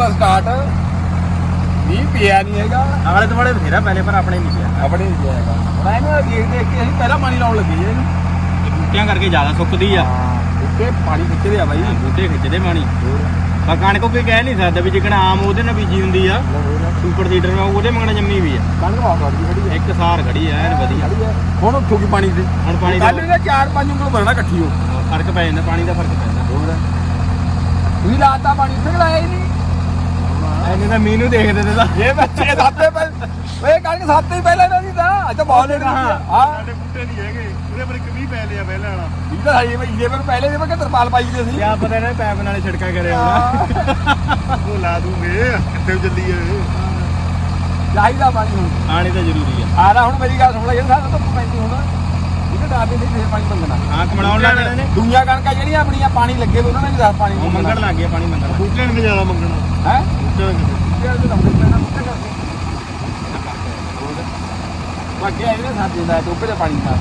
ਕਰਤਾ ਸਟਾਰਟ ਨਹੀਂ ਪਿਆ ਨਹੀਂ ਹੈਗਾ। ਆਲੇ ਦੁਆਲੇ ਬਥੇਰਾ ਪਹਿਲੇ ਪਰ ਆਪਣੇ ਨਹੀਂ ਪਿਆ। ਆਪਣੇ ਨਹੀਂ ਪਿਆ ਹੈਗਾ। ਹੁਣ ਇਹਨੂੰ ਦੇਖ ਦੇਖ ਕੇ ਅਸੀਂ ਪਹਿਲਾਂ ਪਾਣੀ ਲਾਉਣ ਲੱਗੇ ਜੀ ਇਹਨੂੰ ਇਹ ਬੂਟਿਆਂ ਕਰਕੇ ਜ਼ਿਆਦਾ ਸੁੱਕਦੀ ਆ। ਉੱਤੇ ਪਾਣੀ ਖਿੱਚਦੇ ਆ ਬਾਈ। ਬੂਟੇ ਖਿੱਚਦੇ ਪਾਣੀ। ਪਰ ਕਣਕ ਕੋਈ ਕਹਿ ਨਹੀਂ ਸਕਦਾ ਵੀ ਜਿਕਣਾ ਆਮ ਉਹਦੇ ਨਾਲ ਬੀਜੀ ਹੁੰਦੀ ਆ। ਸੁਪਰ ਸੀਡਰ ਨਾਲ ਉਹਦੇ ਮੰਗਣਾ ਜੰਮੀ ਵੀ ਆ। ਕਣਕ ਬਹੁਤ ਵੱਡੀ ਖੜੀ ਹੈ ਇੱਕ ਸਾਰ ਖੜੀ ਆ ਐਨ ਵਧੀਆ। ਹੁਣ ਉੱਠੂਗੀ ਪਾਣੀ ਤੇ ਹੁਣ ਪਾਣੀ ਕੱਲ ਦਾ ਇਹਦਾ ਚਾਰ ਪੰਜ ਉਂਗਲ ਬਣਨਾ ਇਕੱਠੀ ਹੋ। ਫ਼ਰਕ ਪੈ ਜਾਂਦਾ ਪਾਣੀ ਦਾ ਫ਼ਰਕ ਪੈਂਦਾ ਹੋਰ? ਤੁਸੀਂ ਲਾਤਾ ਪਾਣੀ ਉੱਥੇ ਲਾਇਆ ਹੀ ਨਹੀਂ। ਐਨੇ ਤਾਂ ਮੀਂਹ ਨੂੰ ਦੇਖਦੇ ਤੇ ਤਾਂ। ਇਹ ਬੱਚੇ ਸਾਤੇ ਪਹਿ ਓਏ ਕਣਕ ਸਾਤੇ ਹੀ ਪਹਿਲਾਂ ਇਹਨਾਂ ਦੀ ਤਾਂ। ਅੱਜ ਤਾਂ ਬਹੁਤ ਲੇਟ ਹਾਂ। ਹਾਂ। ਸਾਡੇ ਬੂਟੇ ਨਹੀਂ ਹੈਗੇ। ਉਹਦੇ ਪਰ ਇੱਕ ਮੀਂਹ ਪੈ ਲਿਆ ਪਹਿਲਾਂ ਵਾਲਾ। ਇਹ ਤਾਂ ਹੈ ਬਈ ਜੇ ਮੈਨੂੰ ਪਹਿਲੇ ਦੇ ਮੈਂ ਤਰਪਾਲ ਪਾਈ ਦੇ ਸੀ। ਕਿਆ ਪਤਾ ਇਹਨੇ ਪੈਪ ਨਾਲੇ ਛਿੜਕਾ ਕਰਿਆ ਹੋਣਾ। ਉਹ ਲਾ ਦੂੰਗੇ। ਕਿੱਥੇ ਚੱਲੀਏ ਚਾਹੀਦਾ ਪਾਣੀ ਹੁਣ। ਪਾਣੀ ਤਾਂ ਜ਼ਰੂਰੀ ਆ। ਆ ਨਾ ਹੁਣ ਮੇਰੀ ਗੱਲ ਸੁਣ ਲੈ ਜਿਹੜਾ ਸਾਨੂੰ ਤਾਂ ਪੈਂਦੀ ਹੁਣ ਇਹਦੇ ਦਾਦੇ ਦੇ ਫੇਰ ਪਾਣੀ ਮੰਗਣਾ। ਹਾਂ ਕਮਲਾਉਣ ਲੱਗ ਨੇ। ਦੁਨੀਆ ਕਣਕਾਂ ਜਿਹੜੀਆਂ ਆਪਣੀਆਂ ਪਾਣੀ ਲੱਗੇ ਵੇ ਉਹਨਾਂ ਨੇ ਵੀ ਦੱਸ ਪਾਣੀ ਮੰਗਣ। ਲੱਗ ਗਿਆ ਪਾਣੀ ਮੰਗਣ ਬੂਟੇ ਨੇ ਜ਼ਿਆਦਾ ਮੰਗਣਾ। ਹੈ? ਬੂਟੇ ਨੇ ਬਾਕੀ ਆਏ ਨੇ ਸਾਥੀ ਦਾ ਟੋਪੇ ਦਾ ਪਾਣੀ ਦਾ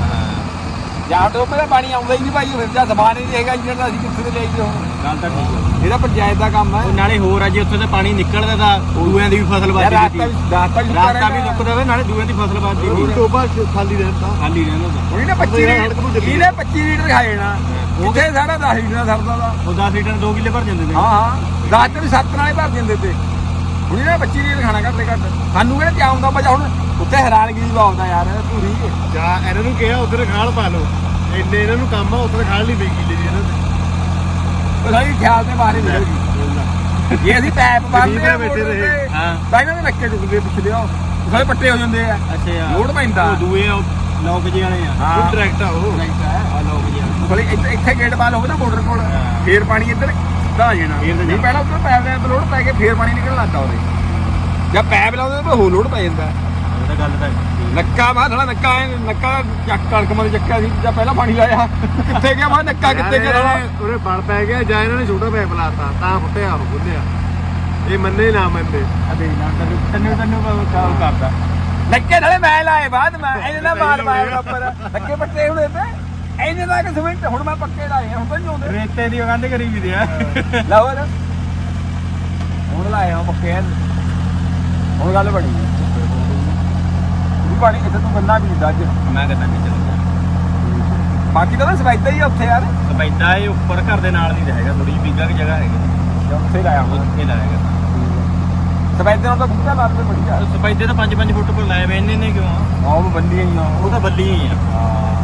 ਜਾਂ ਟੋਪੇ ਦਾ ਪਾਣੀ ਆਉਂਦਾ ਹੀ ਨਹੀਂ ਭਾਈ ਫਿਰ ਜਾਂ ਜ਼ਬਾਨ ਹੀ ਨਹੀਂ ਹੈਗਾ ਇੰਜਣ ਅਸੀਂ ਕਿੱਥੇ ਤੇ ਲੈ ਜੀ ਹੁਣ ਗੱਲ ਤਾਂ ਠੀਕ ਇਹਦਾ ਪੰਚਾਇਤ ਦਾ ਕੰਮ ਹੈ ਨਾਲੇ ਹੋਰ ਆ ਜੇ ਉੱਥੇ ਤੇ ਪਾਣੀ ਨਿਕਲਦਾ ਤਾਂ ਦੂਆਂ ਦੀ ਵੀ ਫਸਲ ਯਾਰ ਬਾਦੀ ਰਾਸਤਾ ਵੀ ਰਾਸਤਾ ਵੀ ਰਾਸਤਾ ਵੀ ਰੁਕਦਾ ਵੇ ਨਾਲੇ ਦੂਆਂ ਦੀ ਫਸਲ ਉਹ ਟੋਬਾ ਖਾਲੀ ਰਹਿੰਦਾ। ਖਾਲੀ ਰਹਿੰਦਾ ਉਹਨੇ 25 ਲੀਟਰ ਇਹਨੇ 25 ਲੀਟਰ ਖਾਏ ਨਾ। ਕਿੱਥੇ ਸਾਡਾ 10 ਲੀਟਰ ਸਰਦਾ ਦਾ। ਉਹ 10 ਲੀਟਰ 2 ਕਿੱਲੇ ਭਰ ਜਾਂਦੇ ਨੇ। ਹਾਂ ਹਾਂ। ਰਾਤ ਤੇ ਵੀ ਸੱਤ ਨਾਲੇ ਭਰ ਦਿੰਦੇ ਤੇ। ਹੁਣ ਇਹਨੇ 25 ਲੀਟਰ ਖਾਣਾ ਘੱਟ ਤੇ ਘੱਟ। ਸਾਨੂੰ ਕਿਹੜਾ ਚਾਉਂਦਾ ਬਜਾ ਹੁਣ ਉੱਥੇ ਹੈਰਾਨਗੀ ਦੀ ਬਾਤ ਆ ਯਾਰ ਪੂਰੀ ਜਾਂ। ਇਹਨਾਂ ਨੂੰ ਕਿਹਾ ਉਧਰ ਖਾਲ ਪਾ ਲਓ। ਇੰਨੇ ਇਹਨਾਂ ਨੂੰ ਕੰਮ ਆ ਉਧਰ ਖਾਲ ਨਹੀਂ ਕਿਲੇ ਦੀ ਇਹਨਾਂ ਦੇ। ਉਹ ਸਾਡੀ ਖਿਆਲ ਤੇ ਬਾਹਰ ਹੀ ਨਿਕਲਦੀ ਜੇ ਅਸੀਂ ਪੈਪ ਬੰਨਦੇ ਆ ਬੈਠੇ ਰਹੇ। ਤੇ, ਹਾਂ। ਤਾਂ ਇਹਨਾਂ ਦੇ ਨੱਕੇ ਟੁੱਟਦੇ ਪਿਛਲੇ ਉਹ ਸਾਰੇ ਪੱਟੇ ਹੋ ਜਾਂਦੇ ਆ। ਅੱਛਾ। ਯਾਰ ਲੋਡ ਪੈਂਦਾ। ਉਹ ਦੂਏ ਉਹ ਲੋਕ ਜੀ ਵਾਲੇ ਆ। ਹਾਂ। ਉਹ ਡਾਇਰੈਕਟ ਆ ਉਹ। ਆ। ਲੋਕ ਜੀ ਬਲੇ ਇੱਥੇ ਇੱਥੇ ਗੇਟ ਬਾਲ ਹੋਵੇ ਨਾ ਬਾਰਡਰ ਕੋਲ। ਫੇਰ ਪਾਣੀ ਇੱਧਰ ਆ ਜਾਣਾ। ਨਹੀਂ ਪਹਿਲਾਂ ਉੱਧਰ ਪੈਪ ਦੇ ਲੋਡ ਪੈ ਕੇ ਫੇਰ ਪਾਣੀ ਨਿਕਲਣ ਲੱਗਾ ਉਹਦੇ ਜਾਂ ਪੈਪ ਲਾਉਂਦੇ ਤਾਂ ਹੋਰ ਲੋਡ ਪੈ ਜਾਂਦਾ। ਉਹ ਤਾਂ ਗੱਲ ਤਾਂ। ਨੱਕਾ ਥੜਾ ਨੱਕਾ ਨੱਕਾ ਚੱਕ ਕਣਕ ਮਨ ਚੱਕਿਆ ਸੀ ਜਾਂ ਪਹਿਲਾਂ ਪਾਣੀ ਲਾਇਆ। ਕਿੱਥੇ ਗਿਆ ਮੈਂ ਨੱਕਾ ਕਿੱਥੇ ਗਿਆ ਉਹਨੇ ਬਲ ਪੈ ਗਿਆ ਜਾਂ ਇਹਨਾਂ ਨੇ ਛੋਟਾ ਪੈਪ ਲਾਤਾ ਤਾਂ ਫੁੱਟਿਆ ਉਹ ਖੁੱਲਿਆ ਇਹ ਮੰਨੇ ਨਾ ਮੰਨੇ। ਦੇਖ ਨਾ ਤੈਨੂੰ ਤੈਨੂੰ ਤੈਨੂੰ ਕਾਲ ਕਰਦਾ। ਨੱਕੇ ਨਾਲੇ ਮੈਂ ਲਾਏ ਬਾਅਦ ਮੈਂ ਇਹਨੇ ਮਾਰ ਮਾਰ ਉੱਪਰ ਨੱਕੇ ਪੱਟੇ ਹੁਣੇ ਤੇ। ਇਹਨੇ ਦਾ ਕਿ ਸਿਮੈਂਟ ਹੁਣ ਮੈਂ ਪੱਕੇ ਲਾਏ ਆ, ਹੁਣ ਤਾਂ ਨਹੀਂ ਆਉਂਦੇ ਰੇਤੇ ਦੀ ਗੰਢ ਕਰੀ ਵੀ ਦਿਆ ਲਾਓ ਨਾ ਹੁਣ ਲਾਏ ਆ ਪੱਕੇ ਐਨ। ਹੁਣ ਗੱਲ ਬਣੀ ਵੀ ਪਾਣੀ ਇੱਥੇ ਤੂੰ ਗੰਨਾ ਬੀਜਦਾ ਅੱਜ ਮੈਂ ਕਹਿੰਦਾ ਨਹੀਂ ਚੱਲਦਾ ਬਾਕੀ ਤਾਂ ਸਫਾਇਦਾ ਹੀ ਆ ਉੱਥੇ ਯਾਰ। ਸਪੈਦਾ ਇਹ ਉੱਪਰ ਘਰ ਦੇ ਨਾਲ ਨਹੀਂ ਰਹੇਗਾ ਥੋੜੀ ਬਿੱਗਾ ਕੀ ਜਗ੍ਹਾ ਹੈਗੀ। ਉੱਥੇ ਲਾਇਆ ਹੁਣ। ਉੱਥੇ ਲਾਏਗਾ ਸਫਾਇਦੇ ਨਾਲ ਤਾਂ ਬੂਟਾ ਲਾ ਦੇ ਬੜੀਆ ਸਪੈਦੇ ਤਾਂ 5-5 ਫੁੱਟ ਪਰ ਲਾਏ ਵੇ ਇੰਨੇ ਨੇ ਕਿਉਂ ਆ? ਆਹ ਬੰਦੀਆਂ ਹੀ ਆ। ਉਹ ਤਾਂ ਬੱਲੀ ਹੀ ਆ।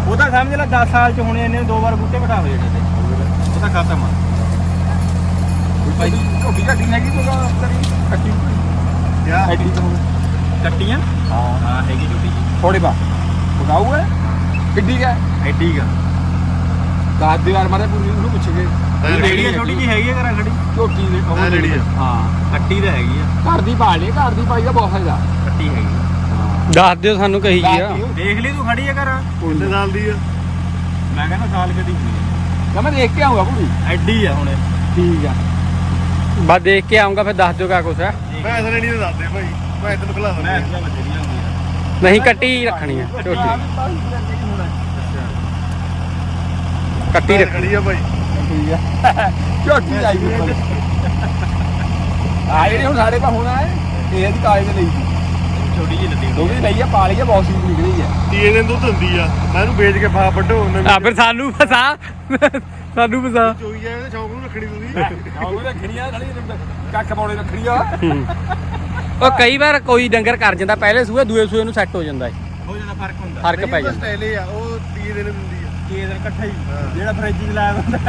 ਉਹ ਤਾਂ ਸਮਝ ਲੈ 10 ਸਾਲ ਚ ਹੋਣੇ ਇਹਨੇ ਦੋ ਵਾਰ ਬੂਟੇ ਘਟਾ ਹੋਏ ਜਿਹੜੇ ਤੇ। ਉਹ ਤਾਂ ਖਤਮ ਆ। ਭਾਈ ਝੋਟੀ ਘੱਟੀ ਹੈਗੀ ਤੂੰ ਤੇਰੀ? ਕੱਟੀ ਜਾਂ ਐਡੀ ਤੋਂ ਕੱਟੀਆਂ? ਹਾਂ। ਹਾਂ ਹੈਗੀ ਛੋਟੀ ਜੀ। ਥੋੜੇ ਬਾ। ਪਕਾਉ ਹੈ? ਕਿੱਡੀ ਹੈ? ਐਡੀ ਗਾ ਦਾਦ ਦੀ ਵਾਰ ਮਾਰੇ ਪੂਰੀ ਉਹਨੂੰ ਪੁੱਛ ਕੇ। ਰੇੜੀ ਛੋਟੀ ਜੀ ਹੈਗੀ ਆ ਘਰਾਂ ਖੜੀ? ਝੋਟੀ ਦੇ ਹਾਂ, ਰੇਹੜੀ ਆ। ਹਾਂ। ਕੱਟੀ ਤਾਂ ਹੈਗੀ ਆ। ਘਰ ਦੀ ਪਾ ਲਈ ਘਰ ਦੀ ਪਾਈ ਦਾ ਬਹੁਤ ਕੱਟੀ ਹੈਗੀ। ਦੱਸ ਦਿਓ ਸਾਨੂੰ ਕਹੀ ਜੀ ਆ। ਦੇਖ ਲਈ ਤੂੰ ਖੜੀ ਆ ਘਰ? ਕਿੰਨੇ ਸਾਲ ਦੀ ਆ? ਮੈਂ ਕਹਿੰਦਾ ਸਾਲ ਕਦੀ ਤਾਂ ਮੈਂ ਦੇਖ ਕੇ ਆਉਂਗਾ ਆ ਐਡੀ ਆ ਹੁਣ ਠੀਕ ਆ। ਬਸ ਦੇਖ ਕੇ ਆਉਂਗਾ ਫਿਰ ਦੱਸ ਦਿਓ ਕਿਆ ਕੁਛ ਹੈ ਮੈਂ ਇਸ ਨਹੀਂ ਦੱਸਦੇ ਭਾਈ। ਮੈਂ ਤੈਨੂੰ ਖਿਲਾ ਮੈਂ ਬਥੇਰੀਆਂ ਹੁੰਦੀਆਂ। ਨਹੀਂ ਕੱਟੀ ਰੱਖਣੀ ਹੈ ਝੋਟੀ। ਕੱਟੀ ਰੱਖਣੀ। ਆ ਭਾਈ। ਠੀਕ ਆ। ਝੋਟੀ ਚਾਹੀਦੀ ਆ। ਜਿਹੜੀ ਹੁਣ ਸਾਡੇ ਪਾ ਹੋਣਾ ਹੈ ਇਹ ਦੀ ਕਾਲੇ ਦੇ ਲਈ ਛੋਟੀ ਜਿਹੀ ਲੱਦੀ ਦੋਗੀ ਲਈ ਆ ਪਾ ਲਈ ਆ ਬਹੁਤ ਸੀਜ਼ ਨਿਕਲੀ ਆ। ਤੀਏ ਦਿਨ ਦੁੱਧ ਹੁੰਦੀ ਆ। ਮੈਂ ਇਹਨੂੰ ਵੇਚ ਕੇ ਫਾ ਵੱਢੋ ਨਵੀਂ ਆ ਫਿਰ ਸਾਨੂੰ ਫਸਾ। ਸਾਨੂੰ ਫਸਾ। ਚੋਈ ਜਾਏ ਤੇ ਸ਼ੌਂਕ ਨੂੰ ਰੱਖਣੀ ਤੁਸੀਂ ਉਹ ਰੱਖਣੀਆਂ ਨਾਲੇ ਕੱਖ ਪਾਉਣੇ ਰੱਖਣੀਆਂ ਉਹ ਕਈ ਵਾਰ ਕੋਈ ਡੰਗਰ ਕਰ ਜਾਂਦਾ ਪਹਿਲੇ ਸੂਏ ਦੂਏ ਸੂਏ ਨੂੰ ਸੈੱਟ ਹੋ ਜਾਂਦਾ ਹੈ ਹੋ ਜਾਂਦਾ ਫ਼ਰਕ ਹੁੰਦਾ। ਫ਼ਰਕ ਪੈ ਜਾਂਦਾ। ਸਟਾਈਲ ਆ ਉਹ ਤੀਏ ਦਿਨ ਹੁੰਦੀ ਆ। ਕੀ ਦਿਨ ਇਕੱਠਾ ਹੀ। ਹਾਂ। ਜਿਹੜਾ ਫ੍ਰਿਜ 'ਚ ਲਾਇਆ ਹੁੰਦਾ।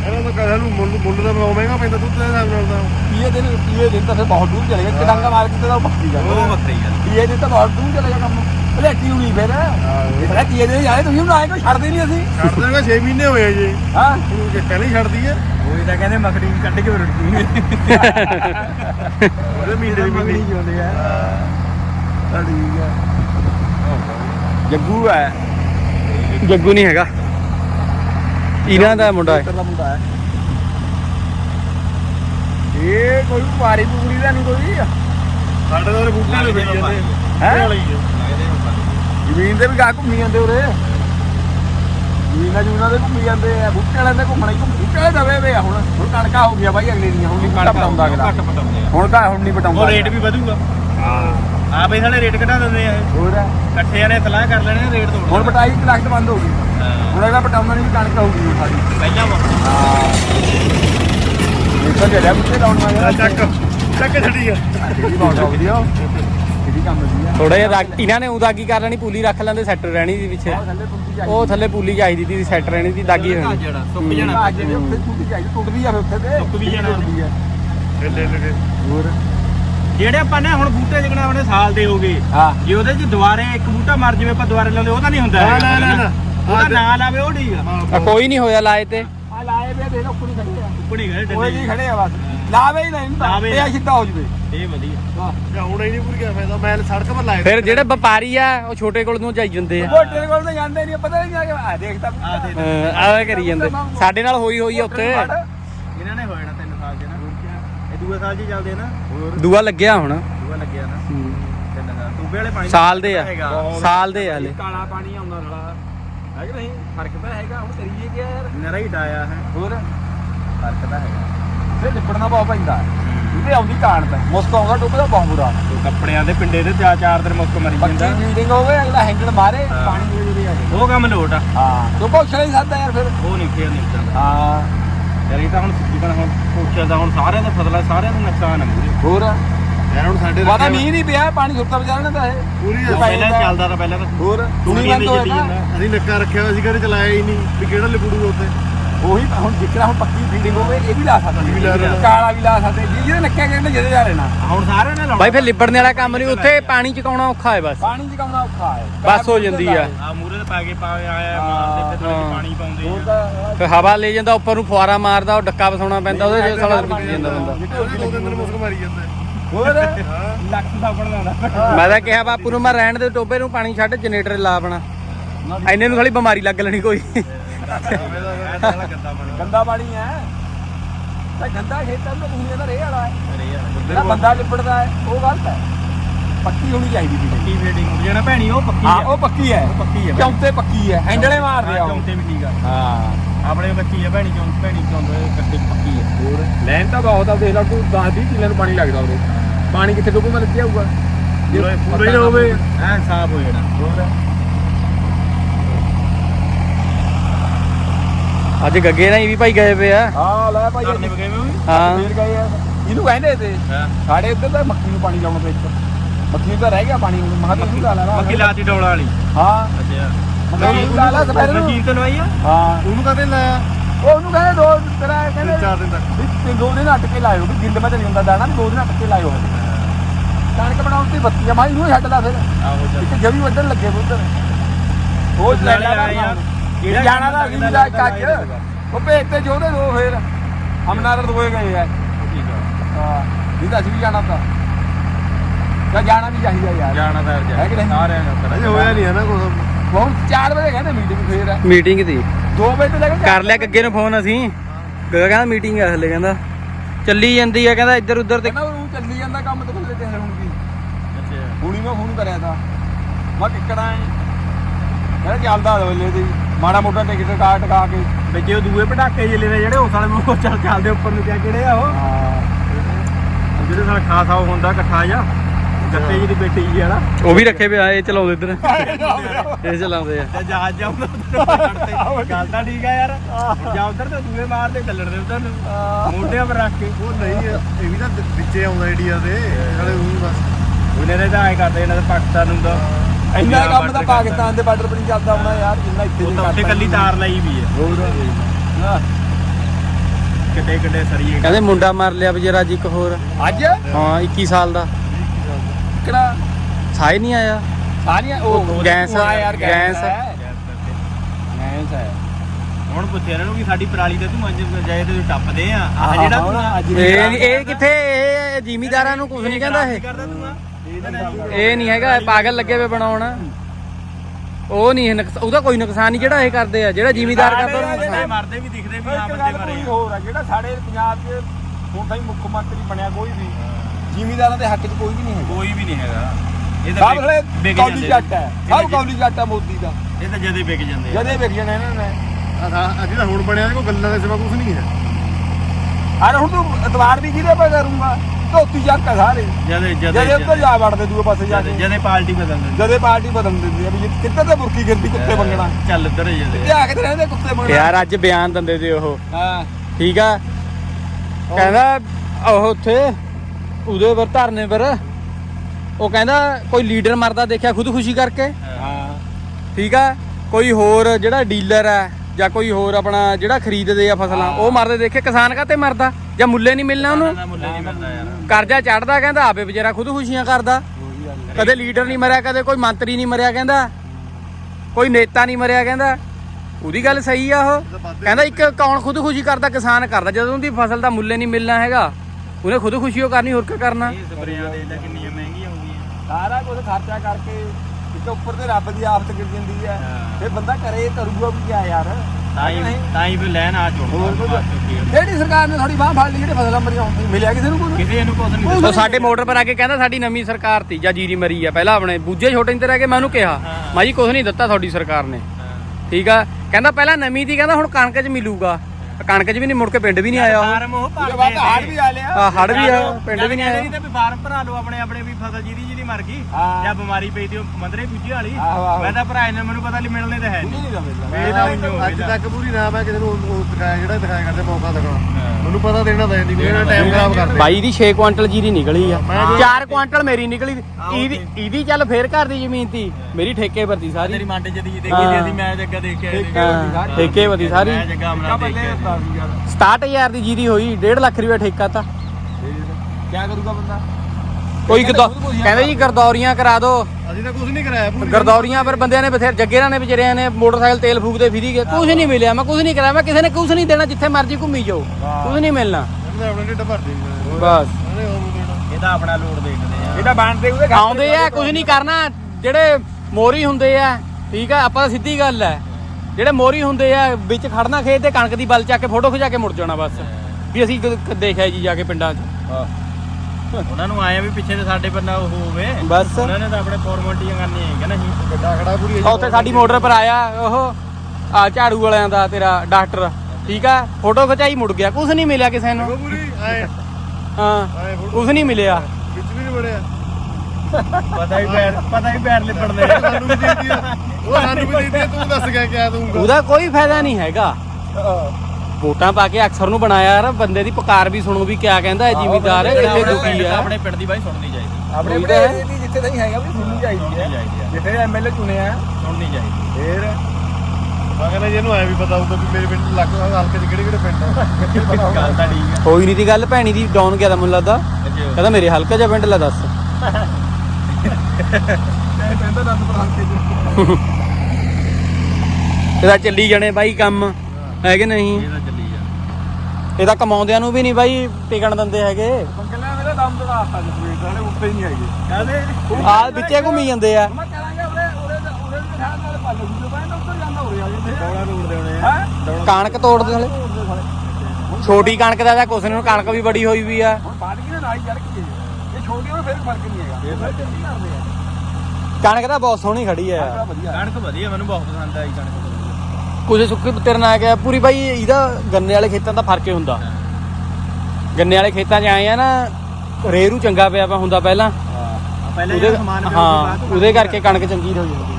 ਇਹਨਾਂ ਤਾਂ ਕਹਾਂ ਨੂੰ ਮੁੱਲ ਮੁੱਲ ਦਾ ਬਹੁਤ ਮਹਿੰਗਾ ਪੈਂਦਾ ਦੁੱਧ ਦੇ ਹਿਸਾਬ ਨਾਲ ਤਾਂ। ਪੀਏ ਦਿਨ ਪੀਏ ਦਿਨ ਤਾਂ ਫਿਰ ਬਹੁਤ ਦੂਰ ਚਲੇਗਾ ਕਿਡਾਂਗਾ ਮਾਰਕੀਟ ਦਾ ਬੱਕੀ ਜਾ ਉਹ ਵੱਖਰੀ ਗੱਲ। ਪੀਏ ਦਿਨ ਤਾਂ ਬਹੁਤ ਦੂਰ ਚਲੇਗਾ ਕੰਮ। ਭਲੇਟੀ ਹੋਣੀ ਫਿਰ। ਇਹ ਤਾਂ ਪੀਏ ਦਿਨ ਜਾਏ ਤੁਸੀਂ ਹੁਣ ਆਏ ਕੋਈ ਛੱਡਦੇ ਨਹੀਂ ਅਸੀਂ। ਛੱਡ ਦੇਣਾ 6 ਮਹੀਨੇ ਹੋਏ ਆ ਜੀ। ਹਾਂ। ਹੁਣ ਜੇ ਪਹਿਲਾਂ ਹੀ ਛੱਡਦੀ ਆ। ਉਹ ਤਾਂ ਕਹਿੰਦੇ ਮੱਖਣੀ ਕੱਢ ਕੇ ਰੁੱਟੀ ਉਹਦੇ ਮਹੀਨੇ ਦੀ ਮਹੀਨੇ ਕੀ ਹੁੰਦੀ ਆ। ਤਾਂ ਠੀਕ ਹੈ ਜੱਗੂ ਹੈ। ਜੱਗੂ ਨਹੀਂ ਹੈਗਾ। ਇਹਨਾਂ ਦਾ ਮੁੰਡਾ ਹੈ। ਦਾ ਮੁੰਡਾ ਹੈ। ਇਹ ਕੋਈ ਵਾਰੀ ਪੂਰੀ ਦਾ ਨਹੀਂ ਕੋਈ। ਸਾਡੇ ਤਾਂ ਬੂਟੇ ਨੇ ਵੇਚ ਜਾਂਦੇ ਹੈਂ? ਜ਼ਮੀਨ ਤੇ ਵੀ ਗਾ ਘੁੰਮੀ ਜਾਂਦੇ ਉਰੇ। ਜੀਨਾ ਜੂਨਾ ਦੇ ਘੁੰਮੀ ਜਾਂਦੇ ਆ। ਬੂਟੇ ਵਾਲੇ ਦੇ ਘੁੰਮਣਾ ਹੀ ਘੁੰਮ ਬੂਟੇ ਵਾਲੇ ਦਵੇ ਵੇ ਆ ਹੁਣ। ਹੁਣ ਕਣਕਾਂ ਹੋ ਗਈਆਂ ਬਾਈ ਅਗਲੇ ਦੀਆਂ। ਹੁਣ ਨਹੀਂ ਘੱਟ ਪਟਾਉਂਦਾ ਅਗਲਾ। ਘੱਟ ਪਟਾਉਂਦੇ ਆ। ਹੁਣ ਤਾਂ ਹੁਣ ਨਹੀਂ ਪਟਾਉਂਦਾ ਉਹ ਰੇਟ ਵੀ ਵਧੂਗਾ। ਹਾਂ। ਆ ਬਈ ਸਾਲੇ ਰੇਟ ਘਟਾ ਦਿੰਦੇ ਆ ਇਹ। ਹੋਰ ਇਕੱਠਿਆਂ ਨੇ ਸਲਾਹ ਕਰ ਲੈਣੇ ਆ, ਰੇਟ ਤੋੜ ਹੁਣ ਦੇਣਾ। ਪਟਾਈ ਕਲਕਟ ਬੰਦ ਹੋ ਗਈ। ਹਾਂ, ਹੁਣ ਅਗਲਾ ਪਟਾਉਂਦਾ ਨਹੀਂ ਕਣਕ ਹੋਊਗੀ ਸਾਡੀ। ਪਹਿਲਾਂ ਵਾ। ਹਾਂ। ਦੇਖੋ ਜਿਹੜਾ ਬੂਟੇ ਲਾਉਣ ਵਾਲਾ ਚੱਕ ਚੱਕ ਛੱਡੀ ਆ। ਕਿਹੜੀ ਬਾਤ ਆਉਂਦੀ ਆ ਕਿਹੜੀ ਕੰਮ ਦੀ ਆ? ਥੋੜਾ ਜਿਹਾ ਰੱਖ- ਇਹਨਾਂ ਨੇ ਉਹਦਾ ਕੀ ਕਰ ਲੈਣੀ ਪੂਲੀ ਰੱਖ ਲੈਂਦੇ ਸੈੱਟ ਰਹਿਣੀ ਦੀ ਪਿੱਛੇ। ਆਹ ਥੱਲੇ ਪੁੰਦੀ ਚਾਹੀਦੀ। ਉਹ ਥੱਲੇ ਪੂਲੀ ਚਾਹੀਦੀ ਦੀ ਸੈੱਟ ਰਹਿਣੀ ਦੀ ਦਾਗੀ ਹੋਣੀ ਜਿਹੜਾ ਸੁੱਕ ਜਾਣਾ। ਅੱਜ ਦੇ ਉੱਤੇ ਪੁੰਦੀ ਚਾਹੀਦੀ ਟੁੱਟਦੀ ਆ ਫਿਰ ਉੱਥੇ ਤੇ। ਟੁੱਟ ਵੀ ਜਾਣਾ। ਟੁੱਟਦੀ ਆ। ਲੈ ਲੈ ਲੈ ਹੋਰ? ਜਿਹੜੇ ਆਪਾਂ ਨੇ ਹੁਣ ਬੂਟੇ ਜਿਗਣਾ ਆਪਣੇ ਸਾਲ ਦੇ ਹੋਗੇ ਹਾਂ। ਜੇ ਉਹਦੇ 'ਚ ਦੁਬਾਰੇ ਇੱਕ ਬੂਟਾ ਮਰ ਜਾਵੇ ਆਪਾਂ ਦੁਬਾਰੇ ਲਾਉਂਦੇ ਉਹ ਤਾਂ ਨਹੀਂ ਹੁੰਦਾ ਨਾ। ਨਾ, ਨਾ। ਉਹਦਾ ਨਾਂ ਲਾਵੇ ਉਹ ਠੀਕ ਆ। ਆ ਕੋਈ ਨਹੀਂ ਹੋਇਆ ਲਾਏ ਤੇ। ਆ ਲਾਏ ਵੇ ਦੇ ਲੋ ਕੁੜੀ ਖੜੇ ਆ। ਉੱਪਰ ਨਹੀਂ ਗਏ ਉਹ ਜੀ ਡੰਡੇ ਖੜੇ ਆ ਬਸ। ਲਾਵੇ ਹੀ ਨਹੀਂ ਤਾਂ ਇਹ ਸਿੱਧਾ ਹੋ ਜਵੇ। ਇਹ ਵਧੀਆ। ਵਾਹ। ਹੁਣ ਹੀ ਨਹੀਂ ਪੂਰੀ ਗਿਆ ਫਾਇਦਾ ਮੈਂ ਸੜਕ ਪਰ ਲਾਇਆ ਫਿਰ ਜਿਹੜੇ ਵਪਾਰੀ ਆ ਉਹ ਛੋਟੇ ਕੋਲ ਨੂੰ ਜਾਈ ਜਾਂਦੇ ਆ। ਮੋਟੇ ਕੋਲ ਤਾਂ ਜਾਂਦੇ ਨਹੀਂ ਪਤਾ ਨਹੀਂ ਆ ਆ ਦੇਖਦਾ ਆ ਕਰੀ ਜਾਂਦੇ। ਸਾਡੇ ਨਾਲ ਹੋਈ ਹੋਈ ਆ ਉੱਥੇ ਇਹਨਾਂ ਨੇ ਹੋ ਜਾਣਾ ਤਿੰਨ ਸਾਲ ਦੇ ਨਾ ਇਹ ਦੂਏ ਸਾਲ ਹੀ ਚੱਲਦੇ ਨਾ। ਦੂਆ ਲੱਗਿਆ ਹੁਣ। ਦੂਆ ਲੱਗਿਆ ਨਾ। ਤਿੰਨ ਸਾਲ। ਟੂਬੇ ਵਾਲੇ ਪਾਣੀ ਸਾਲ ਦੇ ਆ। ਹੈਗਾ। ਸਾਲ ਦੇ ਆ ਹਲੇ। ਕਾਲਾ ਪਾਣੀ ਆਉਂਦਾ ਸਾਲਾ। ਹੈ ਕਿ ਨਹੀਂ? ਫ਼ਰਕ ਤਾਂ ਹੈਗਾ ਹੁਣ ਕਰੀਏ ਕੀ ਯਾਰ। ਨਰਾ ਹੀ ਡਾਇਆ ਹੈ। ਹੋਰ? ਫ਼ਰਕ ਤਾਂ ਹੈਗਾ। ਤੇ ਲਿਪੜਨਾ ਬਹੁਤ ਪੈਂਦਾ। ਇਹਦੇ ਆਉਂਦੀ ਕਾਣ ਤੇ। ਮੁਸਕ ਆਉਂਦਾ ਟੁੱਪ ਦਾ ਬਹੁਤ ਬੁਰਾ। ਤੇ ਕੱਪੜਿਆਂ ਦੇ ਪਿੰਡੇ ਤੇ ਚਾਰ ਚਾਰ ਦਿਨ ਮੁੱਕ ਮਰੀ ਪੱਕੀ ਜਾਂਦਾ। ਬੀਡਿੰਗ ਹੋਵੇ ਅਗਲਾ ਹੈਂਡਲ ਮਾਰੇ ਹਾਂ। ਪਾਣੀ ਦੇ ਜਿਹੜੇ ਆ। ਉਹ ਕੰਮ ਲੋਟ ਆ। ਹਾਂ। ਤੂੰ ਪੁੱਛਣਾ ਹੀ ਸਕਦਾ ਯਾਰ ਫਿਰ। ਉਹ ਨਹੀਂ ਫੇਰ ਨਹੀਂ ਚੱਲਦਾ ਹਾਂ। ਯਾਰ ਇਹ ਤਾਂ ਹੁਣ ਪੁੱਛਿਆ ਦਾ ਹੁਣ ਸਾਰਿਆਂ ਦਾ ਫਸਲਾ ਸਾਰਿਆਂ ਨੂੰ ਨੁਕਸਾਨ ਹੈ ਮੂਰੇ ਹੋਰ? ਯਾਰ ਹੁਣ ਸਾਡੇ ਵਾਦਾ ਮੀਂਹ ਨਹੀਂ ਪਿਆ ਪਾਣੀ ਸੁੱਕਾ ਵਿਚਾਰਨਾ ਤਾਂ ਇਹ। ਪੂਰੀ ਪਹਿਲਾਂ ਚੱਲਦਾ ਤਾਂ ਪਹਿਲਾਂ ਤਾਂ ਹੋਰ? ਨਾ ਜਾਂਦਾ ਅਸੀਂ ਨੱਕਾ ਰੱਖਿਆ ਹੋਇਆ ਸੀ ਕਦੇ ਚਲਾਇਆ ਹੀ ਨਹੀਂ ਵੀ ਕਿਹੜਾ ਉੱਤੇ ਉਹੀ ਹੁਣ ਜਿਕਰਾ ਹੁਣ ਪੱਕੀ ਫੀਡਿੰਗ ਹੋਵੇ ਇਹ ਵੀ ਲਾ ਸਕਦੇ। ਕਾਲਾ ਵੀ ਲਾ ਸਕਦੇ ਜੀ ਜਿਹਦੇ ਨੱਕਿਆ ਕਹਿੰਦੇ ਜਿਹਦੇ ਜਾ ਲੈਣਾ। ਹੁਣ ਸਾਰਿਆਂ ਨੇ ਲਾਉਣਾ। ਬਾਈ ਫਿਰ ਲਿਬੜਨੇ ਵਾਲਾ ਕੰਮ ਨਹੀਂ ਉੱਥੇ ਪਾਣੀ ਚਕਾਉਣਾ ਔਖਾ ਹੈ ਬਸ। ਪਾਣੀ ਚਕਾਉਣਾ ਔਖਾ ਹੈ। ਬਸ ਹੋ ਜਾਂਦੀ ਆ। ਆ ਮੂਰੇ ਤੇ ਪਾ ਕੇ ਪਾ ਆਇਆ ਮਾਰਦੇ ਹਾਂ। ਪਾਣੀ ਪਾਉਂਦੇ ਫਿਰ ਹਵਾ ਲੈ ਜਾਂਦਾ ਉੱਪਰ ਨੂੰ ਫੁਆਰਾ ਮਾਰਦਾ ਉਹ ਡੱਕਾ ਵਸਾਉਣਾ ਪੈਂਦਾ ਉਹਦੇ ਚ ਸਾਲਾ ਰੁਕ ਜਾਂਦਾ ਬੰਦਾ। ਦੋ ਦਿਨ ਦਿਨ ਮੁਸਕ ਮਾਰੀ ਜਾਂਦਾ। ਹੋਰ? ਲੱਖ ਦਾ ਬਣਾਉਂਦਾ ਮੈਂ ਤਾਂ ਕਿਹਾ ਬਾਪੂ ਨੂੰ ਮੈਂ ਰਹਿਣ ਦੇ ਟੋਬੇ ਨੂੰ ਪਾਣੀ ਛੱਡ ਜਨਰੇਟਰ ਲਾ ਆਪਣਾ। ਐਨੇ ਨੂੰ ਸਾਲੀ ਬਿਮਾਰੀ ਲੱਗ ਲੈਣੀ ਕੋਈ। ਗੰਦਾ ਪਾਣੀ ਹੈ। ਤਾਂ ਗੰਦਾ ਖੇਤਾਂ ਤੋਂ ਦੁਨੀਆ ਦਾ ਰੇਹ ਵਾਲਾ ਹੈ। ਜਿਹੜਾ ਬੰਦਾ ਲਿਪੜਦਾ ਹੈ ਉਹ ਗਲਤ ਹੈ। ਪੱਕੀ ਹੋਣੀ ਚਾਹੀਦੀ ਵੀ ਪੱਕੀ ਫੀਡਿੰਗ ਹੁੰਦੀ ਹੈ ਨਾ ਭੈਣੀ ਉਹ ਪੱਕੀ ਹਾਂ ਉਹ ਪੱਕੀ ਹੈ। ਪੱਕੀ ਹੈ ਚੌਂਤੇ ਪੱਕੀ ਹੈ। ਹੈਂਡਲੇ ਮਾਰਦੇ ਆ। ਚੌਂਤੇ ਵੀ ਠੀਕ ਆ। ਹਾਂ। ਆਪਣੇ ਕੱਚੀ ਆ ਭੈਣੀ ਚੌਂ ਭੈਣੀ ਚੌਂਦੇ ਕੱਚੀ ਪੱਕੀ ਆ ਹੋਰ ਲੈਣ ਤਾਂ ਬਹੁਤ ਆ ਦੇਖ ਲਾ ਤੂੰ 10 20 ਕਿੱਲੇ ਨੂੰ ਪਾਣੀ ਲੱਗਦਾ ਉਹਦੇ ਪਾਣੀ ਕਿੱਥੇ ਡੁੱਬੂ ਮੈਂ ਲੱਗਿਆ ਹੋਊਗਾ। ਪੂਰਾ ਹੀ ਨਾ ਹੋਵੇ। ਐ ਸਾਫ਼ ਹੋ ਜਾਣਾ। ਹੋਰ। ਅੱਜ ਗੱਗੇ ਨਾਲ ਹੀ ਵੀ ਭਾਈ ਗਏ ਪਏ ਆ। ਹਾਂ ਲੈ ਭਾਈ ਕਰਨੇ ਵਗੇ ਵੀ ਹਾਂ। ਫੇਰ ਗਏ ਆ। ਇਹਨੂੰ ਕਹਿੰਦੇ ਤੇ ਹਾਂ। ਸਾਡੇ ਇੱਧਰ ਤਾਂ ਮੱਕੀ ਨੂੰ ਪਾਣੀ ਲਾਉਣਾ ਤੇ ਇੱਕ ਮੱਕੀ ਨੂੰ ਤਾਂ ਰਹਿ ਗਿਆ ਪਾਣੀ ਹੁਣ ਮਹਾਂ ਤੂੰ ਲਾ ਲੈਣਾ। ਮੱਕੀ ਲਾਤੀ ਡੋਲਾ ਵਾਲੀ। ਹਾਂ। ਅੱਛਾ। ਮੱਕੀ ਨੂੰ ਲਾ ਲਾ ਦੁਪਹਿਰ ਨੂੰ। ਮਸ਼ੀਨ ਤੋਂ ਲਵਾਈ ਆ? ਹਾਂ। ਉਹਨੂੰ ਕਦੇ ਲਾਇਆ? ਉਹ ਉਹਨੂੰ ਕਹਿੰਦੇ ਦੋ ਤੇਰਾ ਤਿੰਨ ਕਹਿੰਦੇ ਚਾਰ ਦਿਨ ਤੱਕ। ਵੀ ਤਿੰਨ ਦੋ ਦਿਨ ਅਟ ਕੇ ਲਾਇਓ ਵੀ ਗਿੰਦ ਮੈਂ ਤੇ ਨਹੀਂ ਹੁੰਦਾ ਦਾਣਾ ਦੋ ਦਿਨ ਅਟ ਕੇ ਲਾਇਓ ਕਣਕ ਬਣਾਉਣ ਤੇ ਬੱਤੀਆਂ ਮਾਈ ਨੂੰ ਛੱਡ ਲਾ ਫਿਰ। ਆਹੋ ਚੱਲ। ਜਵੀ ਵੱਢਣ ਲੱਗੇ ਉਧਰ ਉਹ ਲੈ ਯਾਰ, ਕਿਹੜਾ ਜਾਣਾ ਦਾ ਵੀ ਦਾ ਕੱਜ ਉਹ ਭੇਜ ਤੇ ਜੋਦੇ ਦੋ ਫੇਰ। ਹਮਨਾਰ ਦੋਏ ਗਏ ਆ। ਠੀਕ ਆ। ਹਾਂ। ਨਹੀਂ ਤਾਂ ਅਸੀਂ ਵੀ ਜਾਣਾ ਤਾਂ। ਤਾਂ ਜਾਣਾ ਵੀ ਚਾਹੀਦਾ ਯਾਰ। ਜਾਣਾ ਤਾਂ ਹੈ ਕਿ ਨਹੀਂ? ਸਾਰਿਆਂ ਨੂੰ ਅਜੇ ਹੋਇਆ ਨਹੀਂ ਹੈ ਨਾ ਕੁਝ ਹੁਣ 4 ਵਜੇ ਕਹਿੰਦੇ ਮੀਟਿੰਗ ਫੇਰ। ਹੈ ਮੀਟਿੰਗ ਦੀ 2 ਵਜੇ ਤੋਂ ਲੈ ਕੇ ਕਰ ਲਿਆ ਗੱਗੇ ਨੂੰ ਫੋਨ ਅਸੀਂ। ਕਹਿੰਦਾ ਮੀਟਿੰਗ ਆ ਹਲੇ ਕਹਿੰਦਾ। ਚੱਲੀ ਜਾਂਦੀ ਆ ਕਹਿੰਦਾ ਇੱਧਰ ਉੱਧਰ ਤੇ ਕਹਿੰਦਾ ਉਹ ਚੱਲੀ ਜਾਂਦਾ ਕੰਮ ਤੇ ਬੰਦੇ ਤੇ ਹੁਣ ਵੀ। ਅੱਛਾ। ਹੁਣੀ ਮੈਂ ਫੋਨ ਕਰਿਆ ਤਾਂ। ਮੈਂ ਕਿੱਕੜਾ ਐ ਕਹਿੰਦਾ ਚੱਲਦਾ ਮਾੜਾ ਮੋਟਾ ਟਿਕਟ ਕਾਟ ਟਕਾ ਕੇ। ਵਿੱਚ ਉਹ ਦੂਏ ਪਟਾਕੇ ਜਿਲੇ ਨੇ ਜਿਹੜੇ ਉਸ ਵਾਲੇ ਨੂੰ ਚੱਲ ਚੱਲਦੇ ਉੱਪਰ ਨੂੰ ਕਿਆ ਕਿਹੜੇ ਆ ਉਹ? ਹਾਂ। ਜਿਹੜੇ ਸਾਲ ਖਾਸਾ ਉਹ ਹੁੰਦਾ ਇਕੱਠਾ ਜਾ ਗੱਤੇ ਜੀ ਦੀ ਬੇਟੀ ਜੀ ਵਾਲਾ। ਉਹ ਵੀ ਰੱਖੇ ਪਿਆ ਇਹ ਚਲਾਉਂਦੇ ਇੱਧਰ। ਇਹ ਚਲਾਉਂਦੇ ਆ। ਤੇ ਜਹਾਜ਼ ਜਾਉਂਦਾ ਤੇ ਗੱਲ ਤਾਂ ਠੀਕ ਆ ਯਾਰ। ਜਾ ਉਧਰ ਤੇ ਦੂਏ ਮਾਰਦੇ ਚੱਲਣ ਦੇ ਉਧਰ ਨੂੰ। ਮੋਢਿਆਂ 'ਤੇ ਰੱਖ ਕੇ। ਉਹ ਨਹੀਂ ਇਹ ਵੀ ਤਾਂ ਵਿੱਚੇ ਆਉਂਦਾ ਇੰਡੀਆ ਦੇ। ਨਾਲੇ ਉਹ ਵੀ ਬਸ। ਉਹਨੇ ਨੇ ਤਾਂ ਐ ਕਰਦੇ ਇਹਨਾਂ ਦੇ ਪਾਕਿਸਤਾਨ ਨੂੰ ਤਾਂ। ਇੰਨਾ ਕੰਮ ਤਾਂ ਪਾਕਿਸਤਾਨ ਦੇ ਬਾਰਡਰ ਪਰ ਨਹੀਂ ਚੱਲਦਾ ਹੋਣਾ ਯਾਰ ਜਿੰਨਾ ਇੱਥੇ ਉਹ ਤਾਂ ਉੱਥੇ ਕੱਲੀ ਤਾਰ ਲਈ ਵੀ ਹੈ। ਹੋਰ। ਕਿੱਡੇ ਕਿੱਡੇ ਸਰੀਏ ਕਹਿੰਦੇ ਮੁੰਡਾ ਮਾਰ ਲਿਆ ਬਜੇਰਾ ਜੀ ਇੱਕ ਹੋਰ। ਅੱਜ? ਹਾਂ 21 ਸਾਲ ਦਾ। ਕਿਹੜਾ? ਸਾਈ ਨਹੀਂ ਆਇਆ। ਸਾਰੀਆਂ ਉਹ ਗੈਸ- ਆ ਯਾਰ ਗੈਸ ਗੈਸ। ਹੈ। ਗੈਸ ਹੈ। ਹੁਣ ਪੁੱਛਿਆ ਇਹਨਾਂ ਨੂੰ ਕਿ ਸਾਡੀ ਪਰਾਲੀ ਤੇ ਤੂੰ ਅੰਜ ਜਾਏ ਤੇ ਟੱਪਦੇ ਆ। ਆ ਜਿਹੜਾ ਤੂੰ ਇਹ ਇਹ ਕਿੱਥੇ? ਇਹ ਜ਼ਿਮੀਦਾਰਾਂ ਨੂੰ ਕੁਝ ਨਹੀਂ ਕਹਿੰਦਾ ਇਹ। ਕਰਦਾ ਤੂੰ ਆ। ਇਹ ਨਹੀਂ ਹੈਗਾ ਪਾਗਲ ਲੱਗੇ ਵੇ ਬਣਾਉਣ। ਉਹ ਨਹੀਂ ਨੁਕਸ- ਉਹਦਾ ਕੋਈ ਨੁਕਸਾਨ ਨਹੀਂ ਜਿਹੜਾ ਇਹ ਕਰਦੇ ਆ? ਜਿਹੜਾ ਜ਼ਿਮੀਦਾਰ ਕਰਦਾ ਉਹਦਾ ਨੁਕਸਾਨ। ਮਰਦੇ ਵੀ ਦਿਖਦੇ ਵੀ ਆ ਬੰਦੇ ਮਰੇ। ਹੋਰ ਆ ਜਿਹੜਾ ਸਾਡੇ ਪੰਜਾਬ 'ਚ ਹੁਣ ਤਾਈਂ ਮੁੱਖ ਮੰਤਰੀ ਬਣਿਆ ਕੋਈ ਵੀ ਜ਼ਿਮੀਦਾਰਾਂ ਦੇ ਹੱਕ 'ਚ ਕੋਈ ਵੀ ਨਹੀਂ ਹੈਗਾ। ਕੋਈ ਵੀ ਨਹੀਂ ਹੈਗਾ। ਇਹ ਸਭ ਹਲੇ ਵਿਕ ਕੌਲੀ ਜਾਂਦੇ ਜੱਟ ਹੈ ਸਭ ਕੌਲੀ ਜੱਟ ਹੈ ਮੋਦੀ ਦਾ। ਇਹ ਤਾਂ ਜਦੇ ਵਿਕ ਜਾਂਦੇ ਆ। ਜਦੇ ਵਿਕ ਜਾਣਾ ਇਹਨਾਂ ਨੇ। ਅੱਜ ਤਾਂ ਹੁਣ ਬਣਿਆ ਕੋਈ ਗੱਲਾਂ ਦੇ ਸਿਵਾ ਕੁਝ ਨਹੀਂ ਹੈ। ਅਰੇ ਹੁਣ ਤੂੰ ਇਤਵਾਰ ਵੀ ਕਿਹਦੇ ਪਾ ਕਰੂੰਗਾ? ਧੋਤੀ ਚੱਕ ਆ ਸਾਰੇ। ਜਦੇ ਜਦੇ ਉੱਧਰ ਜਾ ਵੜਦੇ ਦੂਏ ਪਾਸੇ ਜਾ ਕੇ। ਜਦੇ ਪਾਰਟੀ ਬਦਲ ਦਿੰਦੇ ਜਦੇ ਪਾਰਟੀ ਬਦਲ ਦਿੰਦੀ ਆ ਵੀ ਕਿੱਧਰ ਤੇ ਬੁਰਕੀ ਗਿਰਦੀ ਕੁੱਤੇ ਮੰਗਣਾ। ਚੱਲ ਉੱਧਰ ਜਦੇ ਤੇ ਆ ਕੇ ਤੇ ਰਹਿੰਦੇ ਕੁੱਤੇ ਮੰਗਣਾ। ਯਾਰ ਅੱਜ ਬਿਆਨ ਦਿੰਦੇ ਤੇ ਉਹ। ਹਾਂ। ਠੀਕ ਆ? ਕਹਿੰਦਾ ਉਹ ਉੱਥੇ ਉਹਦੇ ਪਰ ਧਰਨੇ ਪਰ ਉਹ ਕਹਿੰਦਾ ਕੋਈ ਲੀਡਰ ਮਰਦਾ ਦੇਖਿਆ ਖੁਦਕੁਸ਼ੀ ਕਰਕੇ? ਹਾਂ। ਠੀਕ ਆ? ਕੋਈ ਹੋਰ ਜਿਹੜਾ ਡੀਲਰ ਆ ਜਾਂ ਕੋਈ ਹੋਰ ਆਪਣਾ ਜਿਹੜਾ ਖਰੀਦਦੇ ਆ ਫਸਲਾਂ ਉਹ ਮਰਦੇ ਦੇਖੇ ਕਿਸਾਨ ਕਾਤੇ ਮਰਦਾ? ਜਾਂ ਮੁੱਲੇ ਨਹੀਂ ਮਿਲਣਾ ਉਹਨੂੰ? ਦਾ ਮੁੱਲ ਨਹੀਂ ਮਿਲਦਾ ਯਾਰ। ਕਰਜ਼ਾ ਚੜਦਾ ਕਹਿੰਦਾ ਆਪੇ ਵਿਚਾਰਾ ਖੁਦਕੁਸ਼ੀਆਂ ਕਰਦਾ। ਉਹੀ ਗੱਲ ਹੈ। ਕਦੇ ਲੀਡਰ ਨਹੀਂ ਮਰਿਆ ਕਦੇ ਕੋਈ ਮੰਤਰੀ ਨਹੀਂ ਮਰਿਆ ਕਹਿੰਦਾ। ਕੋਈ ਨੇਤਾ ਨਹੀਂ ਮਰਿਆ ਕਹਿੰਦਾ। ਉਹਦੀ ਗੱਲ ਸਹੀ ਆ ਉਹ। ਕਹਿੰਦਾ ਇੱਕ ਕੌਣ ਖੁਦਕੁਸ਼ੀ ਕਰਦਾ ਕਿਸਾਨ ਕਰਦਾ। ਜਦੋਂ ਉਹਦੀ ਫਸਲ ਦਾ ਮੁੱਲ ਨਹੀਂ ਮਿਲਣਾ ਹੈਗਾ ਉਹਨੇ ਖੁਦਕੁਸ਼ੀ ਉਹ ਕਰਨੀ ਹੋਰ ਕੀ ਕਰਨਾ? ਇਹ ਸਪਰੇਆਂ ਦੇ ਲੈ ਕਿੰਨੀਆਂ ਮਹਿੰਗੀਆਂ ਹੋ ਗਈਆਂ। ਸਾਰਾ ਕੁਝ ਖਰਚਾ ਕਰਕੇ ਇੱਕ ਉੱਪਰ ਤੇ ਰੱਬ ਦੀ ਆਫਤ ਗਿਰ ਜਾਂਦੀ ਹੈ। ਹਾਂ। ਫੇ ਬੰਦਾ ਕਰੇ ਕਰੂਗਾ ਵੀ ਕਿਆ ਯਾਰ। ਤਾਂ ਹੀ ਤਾਂ ਹੀ ਫਿਰ ਲੈਣ ਆ ਹੋਰ ਕੁਝ? ਜਿਹੜੀ ਸਰਕਾਰ ਨੇ ਥੋੜੀ ਬਾਹ ਫੜ ਲਈ ਜਿਹੜੇ ਫਸਲਾਂ ਮਰੀਆਂ ਹੁੰਦੀਆਂ ਮਿਲਿਆ ਕਿਸੇ ਨੂੰ ਕੁਝ ਕਿਸੇ ਨੂੰ ਕੁਝ ਨਹੀਂ ਉਹ ਸਾਡੇ ਮੋਟਰ ਪਰ ਆ ਕੇ ਕਹਿੰਦਾ ਸਾਡੀ ਨਵੀਂ ਸਰਕਾਰ ਤੀ ਜਾਂ ਜੀਰੀ ਮਰੀ ਆ। ਪਹਿਲਾਂ ਆਪਣੇ ਬੂਝੇ ਛੋਟੇ ਜਿਹੇ ਤੇ ਰਹਿ ਕੇ ਮੈਂ ਉਹਨੂੰ ਕਿਹਾ ਮੈਂ ਜੀ ਕੁਝ ਨਹੀਂ ਦਿੱਤਾ ਤੁਹਾਡੀ ਸਰਕਾਰ ਨੇ। ਠੀਕ ਆ? ਕਹਿੰਦਾ ਪਹਿਲਾਂ ਨਵੀਂ ਦੀ ਕਹਿੰਦਾ ਹੁਣ ਕਣਕ 'ਚ ਮਿਲੂਗਾ। ਕਣਕ 'ਚ ਵੀ ਨਹੀਂ ਮੁੜ ਕੇ ਪਿੰਡ ਵੀ ਨਹੀਂ ਆਇਆ ਉਹ। ਫਾਰਮ ਉਹ ਭਰ ਇਹ ਬਾਤ ਹਾੜ ਵੀ ਆ ਲਿਆ। ਵੀ ਆ ਪਿੰਡ ਵੀ ਨਹੀਂ ਆਇਆ। ਤੇ ਵੀ ਫਾਰਮ ਭਰਾ ਲਓ ਆਪਣੇ ਆਪਣੇ ਵੀ ਫਸਲ ਜਿਹਦੀ ਜਿਹਦੀ ਮਰ ਗਈ ਹਾਂ। ਜਾਂ ਬਿਮਾਰੀ ਪਈ ਤੇ ਉਹ ਮੰਦਰੇ ਦੂਜੀ ਵਾਲੀ। ਆਹੋ, ਆਹੋ। ਮੈਂ ਤਾਂ ਭਰਾ ਇਹਨਾਂ ਮੈਨੂੰ ਪਤਾ ਨਹੀਂ ਮਿਲਣੇ ਤਾਂ ਹੈ ਨਹੀਂ। ਇਹ ਤਾਂ ਅੱਜ। ਤੱਕ ਪੂਰੀ ਨਾ ਮੈਂ ਕਿਸੇ ਨੂੰ ਉਹ- ਉਹ ਦਿਖਾਇਆ ਜਿਹੜਾ ਦਿਖਾਇਆ ਕਰਦੇ ਮੌਕਾ ਦਿਖਾਉਣਾ ਮੈਨੂੰ ਪਤਾ ਦੇਣਾ ਤਾਂ ਨਹੀਂ ਮੇਰਾ ਟਾਈਮ ਖਰਾਬ ਕਰਦੇ। ਬਾਈ ਦੀ 6 ਕੁਆਂਟਲ ਜੀਰੀ ਨਿਕਲੀ ਆ। ਮੈਂ ਜੇ- 4 ਕੁਆਂਟਲ ਮੇਰੀ ਨਿਕਲੀ। ਇਹਦੀ ਇਹਦੀ ਚੱਲ ਫੇਰ ਘਰ ਦੀ ਜ਼ਮੀਨ ਤੀ। ਮੇਰੀ ਠੇਕੇ ਪਰ ਤੀ ਸਾਰੀ। ਤੇਰੀ ਮੰਡ ਜਦੀ ਦੇਖੀ ਦੀ ਅਸੀਂ ਮੈਂ ਜੱਗਾ ਦੇਖ ਕੇ ਆਏ ਸੀ। ਹਾਂ, ਠੇਕੇ ਪਰ ਤੀ ਸਾਰੀ। ਮੈਂ ਜੱਗਾ ਅਮਨਾ ਦੇਖ ਕੇ ਆਇਆ। 67000 ਦੀ ਜੀਰੀ ਹੋਈ 1.5 ਲੱਖ ਰੁਪਏ ਠੇਕਾ ਤਾਂ। ਕੀ ਕਰੂਗਾ ਬੰਦਾ? ਕੋਈ ਗਰਦੌ ਕਹਿੰਦੇ ਜੀ ਗਰਦੌਰੀਆਂ ਕਰਾ ਦਿਓ ਅਸੀਂ ਤਾਂ ਕੁਝ ਨਹੀਂ ਕਰਾਇਆ ਪੂਰੀ ਗਰਦੌਰੀਆਂ ਪਰ ਬੰਦਿਆਂ ਨੇ ਬਥੇਰ ਜੱਗੇਰਾਂ ਨੇ ਵਿਚਾਰਿਆਂ ਨੇ ਮੋਟਰਸਾਈਕਲ ਤੇਲ ਫੂਕਦੇ ਫਿਰੀ ਗਏ। ਕੁਝ ਨਹੀਂ ਮਿਲਿਆ ਮੈਂ ਕੁਝ ਨਹੀਂ ਕਰਾਇਆ ਮੈਂ ਕਿਸੇ ਨੇ ਕੁਝ ਨਹੀਂ ਦੇਣਾ ਜਿੱਥੇ ਮਰਜ਼ੀ ਘੁੰਮੀ ਜਾਓ। ਕੁਝ ਨਹੀਂ ਮਿਲਣਾ। ਆਪਣੇ ਦੇ ਬਸ। ਇਹਦਾ ਲੋਡ ਦੇਖਦੇ ਆ। ਇਹਦਾ ਬਣਦੇ ਉਹਦੇ ਆਉਂਦੇ ਆ ਕੁਝ ਨਹੀਂ ਕਰਨਾ। ਜਿਹੜੇ ਮੋਰੀ ਹੁੰਦੇ ਆ ਠੀਕ ਆ ਆਪਾਂ ਤਾਂ ਸਿੱਧੀ ਗੱਲ ਹੈ ਜਿਹੜੇ ਮੋਰੀ ਹੁੰਦੇ ਆ ਵਿੱਚ ਖੜਨਾ ਖੇਤ ਤੇ ਕਣਕ ਦੀ ਬਲ ਚੱਕ ਕੇ ਫੋਟੋ ਖਿਚਾ ਕੇ ਮੁੜ ਜਾਣਾ ਬਸ। ਵੀ ਅਸੀਂ ਕ- ਦੇਖਿਆ ਜੀ ਜਾ ਕੇ ਪਿੰਡਾਂ 'ਚ। ਉਹਨਾਂ ਨੂੰ ਆਇਆ ਵੀ ਪਿੱਛੇ ਤੇ ਸਾਡੇ ਬੰਦਾ ਉਹ ਹੋਵੇ। ਬਸ। ਉਹਨਾਂ ਨੇ ਤਾਂ ਆਪਣੇ ਫਾਰਮੈਲਿਟੀਆਂ ਕਰਨੀਆਂ ਹੈਗੀਆਂ ਨਾ ਜੀ। ਵੱਡਾ ਖੜਾ ਪੂਰੀ ਆ ਉੱਥੇ ਸਾਡੀ ਮੋਟਰ ਪਰ ਆਇਆ ਉਹ ਆ ਝਾੜੂ ਵਾਲਿਆਂ ਦਾ ਤੇਰਾ ਡਾਕਟਰ। ਠੀਕ ਆ? ਫੋਟੋ ਖਿਚਾਈ ਮੁੜ ਗਿਆ। ਕੁਝ ਨਹੀਂ ਮਿਲਿਆ ਕਿਸੇ ਨੂੰ। ਪੂਰੀ ਆਏ। ਹਾਂ। ਆਏ ਕੁਝ ਨਹੀਂ ਮਿਲਿਆ। ਵਿੱਚ ਵੀ ਨਹੀਂ ਵੜਿਆ। ਪਤਾ ਹੀ ਪੈਰ ਪਤਾ ਹੀ ਪੈਰ ਲਿਪੜਦੇ ਸਾਨੂੰ ਵੀ ਦੇ ਦਿਆ ਉਹ ਸਾਨੂੰ ਵੀ ਦੇ ਦਿਆ ਤੂੰ ਦੱਸ ਗਿਆ ਕਿਆ ਦੂੰਗਾ ਉਹਦਾ ਕੋਈ ਫਾਇਦਾ ਨਹੀਂ ਹੈਗਾ। ਵੋਟਾਂ ਪਾ ਕੇ ਅਕਸਰ ਨੂੰ ਬਣਾਇਆ ਯਾਰ ਬੰਦੇ ਦੀ ਪੁਕਾਰ ਵੀ ਸੁਣੋ ਵੀ ਕਿਆ ਕਹਿੰਦਾ ਹੈ ਜ਼ਿਮੀਦਾਰ ਕਿੱਥੇ ਦੁਖੀ ਆ। ਆਪਣੇ ਪਿੰਡ ਦੀ ਬਾਈ ਸੁਣਨੀ ਚਾਹੀਦੀ। ਆਪਣੇ ਹੈ। ਏਰੀਏ ਦੀ ਜਿੱਥੇ ਨਹੀਂ ਹੈਗਾ ਵੀ ਸੁਣਨੀ ਚਾਹੀਦੀ ਹੈ। ਜਿੱਥੇ ਐਮਐਲਏ ਚੁਣਿਆ ਸੁਣਨੀ ਚਾਹੀਦੀ। ਫੇਰ? ਮੈਂ ਕਹਿੰਦਾ ਜਿਹਨੂੰ ਐ ਵੀ ਪਤਾ ਹੋਊਗਾ ਵੀ ਮੇਰੇ ਪਿੰਡ ਲੱਗ ਹਲਕੇ ਚ ਕਿਹੜੇ ਕਿਹੜੇ ਪਿੰਡ ਆ। ਗੱਲ ਤਾਂ ਠੀਕ ਆ ਹੋਈ ਨਹੀਂ ਦੀ ਗੱਲ ਭੈਣੀ ਦੀ ਡਾਊਨ ਗਿਆ ਦਾ ਮੈਨੂੰ ਲੱਗਦਾ। ਕਹਿੰਦਾ ਮੇਰੇ ਹਲਕਾ ਜਿਹਾ ਪਿੰਡ ਲਾ ਦੱਸ। ਕਹਿੰਦਾ ਦੰਦ ਇਹਦਾ ਚੱਲੀ ਜਾਣੇ ਬਾਈ ਕੰਮ। ਹੈ ਕਿ ਨਹੀਂ? ਇਹ ਤਾਂ ਚੱਲੀ ਜਾ ਇਹਦਾ ਕਮਾਉਂਦਿਆਂ ਨੂੰ ਵੀ ਨਹੀਂ ਬਾਈ ਟਿਕਣ ਦਿੰਦੇ ਹੈਗੇ। ਪੰਗਲਾ ਮੇਰੇ ਦਮ ਦਾ ਆਸਤਾ ਜਿਸ ਵੇਲੇ ਵਾਲੇ ਉੱਤੇ ਹੀ ਨਹੀਂ ਹੈਗੇ ਕਾਹਦੇ ਆ ਵਿੱਚੇ ਘੁੰਮੀ ਜਾਂਦੇ ਆ। ਮੈਂ ਕਹਾਂਗਾ ਉਹਦੇ ਉਹਦੇ ਉਹਦੇ ਦੇ ਨਾਲ ਉੱਧਰ ਜਾਂਦਾ ਹੋ ਰਿਹਾ ਹੈ? ਕਣਕ ਤੋੜਦੇ ਛੋਟੀ ਕਣਕ ਦਾ ਤਾਂ ਕੁਛ ਨੂੰ ਕਣਕ ਵੀ ਬੜੀ ਹੋਈ ਵੀ ਆ। ਹੁਣ ਬਾਦ ਕੀ ਨਾਲ ਹੀ ਚੜ ਗਈ ਇਹ ਛੋਟੀ ਨੂੰ ਫਿਰ ਫ਼ਰਕ ਨਹੀਂ ਹੈਗਾ। ਆ ਕਣਕ ਤਾਂ ਬਹੁਤ ਸੋਹਣੀ ਖੜੀ ਆ। ਵਧੀਆ ਕਣਕ ਵਧੀਆ ਮੈਨੂੰ ਬਹੁਤ ਪਸੰਦ ਆਈ ਕਣਕ ਕੁਝ ਸੁੱਕੀ ਤੇਰੇ ਨਾਲ ਗਿਆ ਪੂਰੀ ਬਾਈ ਇਹਦਾ ਗੰਨੇ ਵਾਲੇ ਖੇਤਾਂ ਦਾ ਫ਼ਰਕ ਹੀ ਹੁੰਦਾ। ਗੰਨੇ ਵਾਲੇ ਖੇਤਾਂ 'ਚ ਆਏ ਆ ਨਾ ਰੇਰੂ ਚੰਗਾ ਪਿਆ ਵਾ ਹੁੰਦਾ ਪਹਿਲਾਂ। ਪਹਿਲੇ ਉਹਦੇ ਹਾਂ ਉਹਦੇ ਕਰਕੇ ਕਣਕ ਚੰਗੀ ਹੋ ਜਾਂਦੀ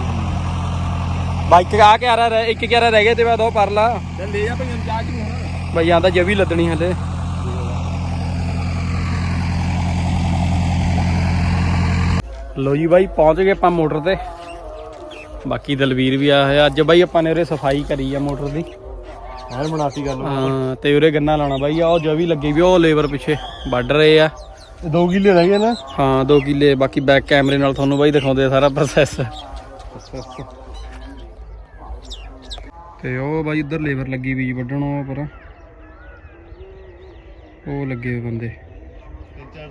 ਬਾਈਕ ਆ ਕੇ ਆ ਰਿਹਾ ਇੱਕ ਕਿਆਰਾ ਰਹਿ ਗਿਆ ਤੇ ਬਾਅਦ ਉਹ ਪਰਲਾ। ਲੈ ਜਾ ਭਈਆਂ ਚਾਹ ਚ ਹੁਣ ਬਈ ਆਂਦਾ ਜਵੀ ਲੱਦਣੀ ਹਲੇ। ਲੋ ਜੀ ਬਾਈ ਪਹੁੰਚ ਗਏ ਆਪਾਂ ਮੋਟਰ ਤੇ। ਬਾਕੀ ਦਲਵੀਰ ਵੀ ਆਇਆ ਹੋਇਆ। ਅੱਜ ਬਾਈ ਆਪਾਂ ਨੇ ਉਰੇ ਸਫ਼ਾਈ ਕਰੀ ਆ ਮੋਟਰ ਦੀ। ਐਨ ਬਣਾਤੀ ਗੱਲ। ਹਾਂ ਤੇ ਉਰੇ ਗੰਨਾ ਲਾਉਣਾ ਬਾਈ। ਆ ਉਹ ਜਵੀ ਲੱਗੀ ਵੀ ਉਹ ਲੇਬਰ ਪਿੱਛੇ ਵੱਢ ਰਹੇ ਆ। ਦੋ ਕਿੱਲੇ ਰਹਿ ਗਏ ਨਾ? ਹਾਂ 2 ਕਿੱਲੇ। ਬਾਕੀ ਬੈਕ ਕੈਮਰੇ ਨਾਲ ਤੁਹਾਨੂੰ ਬਾਈ ਦਿਖਾਉਂਦੇ ਆ ਸਾਰਾ ਪ੍ਰੋਸੈਸ ਤੇ ਉਹ ਬਾਈ ਉਧਰ ਲੇਬਰ ਲੱਗੀ ਵੀ ਵੱਢਣ ਉਹ ਪਰ। ਉਹ ਲੱਗੇ ਬੰਦੇ।